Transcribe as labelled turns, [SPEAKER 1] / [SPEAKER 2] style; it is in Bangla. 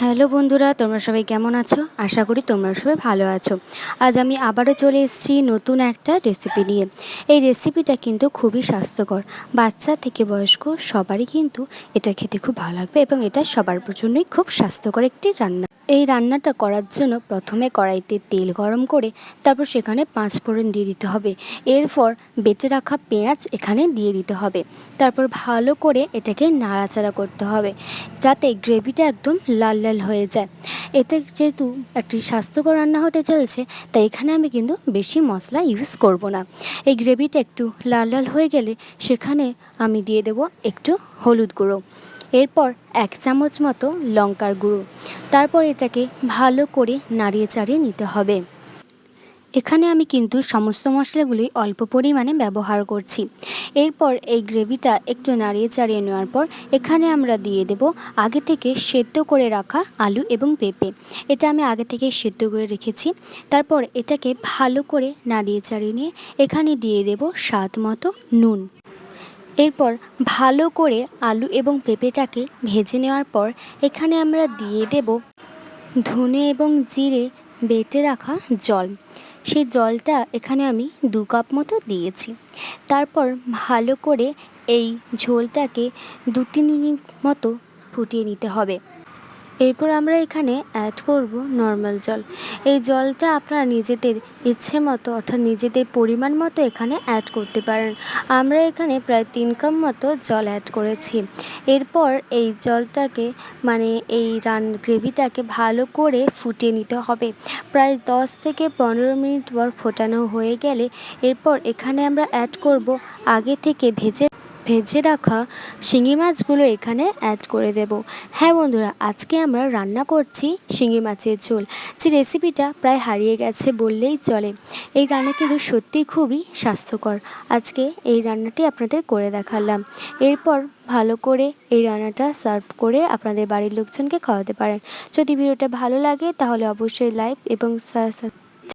[SPEAKER 1] হ্যালো বন্ধুরা, তোমরা সবাই কেমন আছো? আশা করি তোমরা সবাই ভালো আছো। আজ আমি আবারও চলে এসেছি নতুন একটা রেসিপি নিয়ে। এই রেসিপিটা কিন্তু খুবই স্বাস্থ্যকর। বাচ্চা থেকে বয়স্ক সবারই কিন্তু এটা খেতে খুব ভালো লাগবে এবং এটা সবার জন্যই খুব স্বাস্থ্যকর একটি রান্না। এই রান্নাটা করার জন্য প্রথমে কড়াইতে তেল গরম করে তারপর সেখানে পাঁচ ফোড়ন দিয়ে দিতে হবে। এরপর বেটে রাখা পেঁয়াজ এখানে দিয়ে দিতে হবে। তারপর ভালো করে এটাকে নাড়াচাড়া করতে হবে যাতে গ্রেভিটা একদম লাল লাল হয়ে যায়। এতে যেহেতু একটি স্বাস্থ্যকর রান্না হতে চলছে, তাই এখানে আমি কিন্তু বেশি মশলা ইউজ করব না। এই গ্রেভিটা একটু লাল লাল হয়ে গেলে সেখানে আমি দিয়ে দেব একটু হলুদ গুঁড়ো। এরপর এক চামচ মতো লঙ্কার গুঁড়ো। তারপর এটাকে ভালো করে নাড়িয়ে চাড়িয়ে নিতে হবে। এখানে আমি কিন্তু সমস্ত মশলাগুলি অল্প পরিমাণে ব্যবহার করছি। এরপর এই গ্রেভিটা একটু নাড়িয়ে চাড়িয়ে নেওয়ার পর এখানে আমরা দিয়ে দেব আগে থেকে সেদ্ধ করে রাখা আলু এবং পেঁপে। এটা আমি আগে থেকে সেদ্ধ করে রেখেছি। তারপর এটাকে ভালো করে নাড়িয়ে চাড়িয়ে নিয়ে এখানে দিয়ে দেব স্বাদ মতো নুন। এরপর ভালো করে আলু এবং পেঁপেটাকে ভেজে নেওয়ার পর এখানে আমরা দিয়ে দেব ধনে এবং জিরে বেটে রাখা জল। সেই জলটা এখানে আমি দু কাপ মতো দিয়েছি। তারপর ভালো করে এই ঝোলটাকে দু তিন মিনিট মতো ফুটিয়ে নিতে হবে। এরপর আমরা এখানে অ্যাড করব নর্মাল জল। এই জলটা আপনারা নিজেদের ইচ্ছে মতো, অর্থাৎ নিজেদের পরিমাণ মতো এখানে অ্যাড করতে পারেন। আমরা এখানে প্রায় তিন কাপ মতো জল অ্যাড করেছি। এরপর এই জলটাকে মানে এই রান গ্রেভিটাকে ভালো করে ফুটিয়ে নিতে হবে। প্রায় দশ থেকে পনেরো মিনিট পর ফোটানো হয়ে গেলে এরপর এখানে আমরা অ্যাড করব আগে থেকে ভেজে ভেজে রাখা শিঙি মাছগুলো এখানে অ্যাড করে দেব। হ্যাঁ বন্ধুরা, আজকে আমরা রান্না করছি শিঙি মাছের ঝোল। যে রেসিপিটা প্রায় হারিয়ে গেছে বললেই চলে। এই রান্না কিন্তু সত্যি খুবই স্বাস্থ্যকর। আজকে এই রান্নাটি আপনাদের করে দেখালাম। এরপর ভালো করে এই রান্নাটা সার্ভ করে আপনাদের বাড়ির লোকজনকে খাওয়াতে পারেন। যদি ভিডিওটা ভালো লাগে তাহলে অবশ্যই লাইক এবং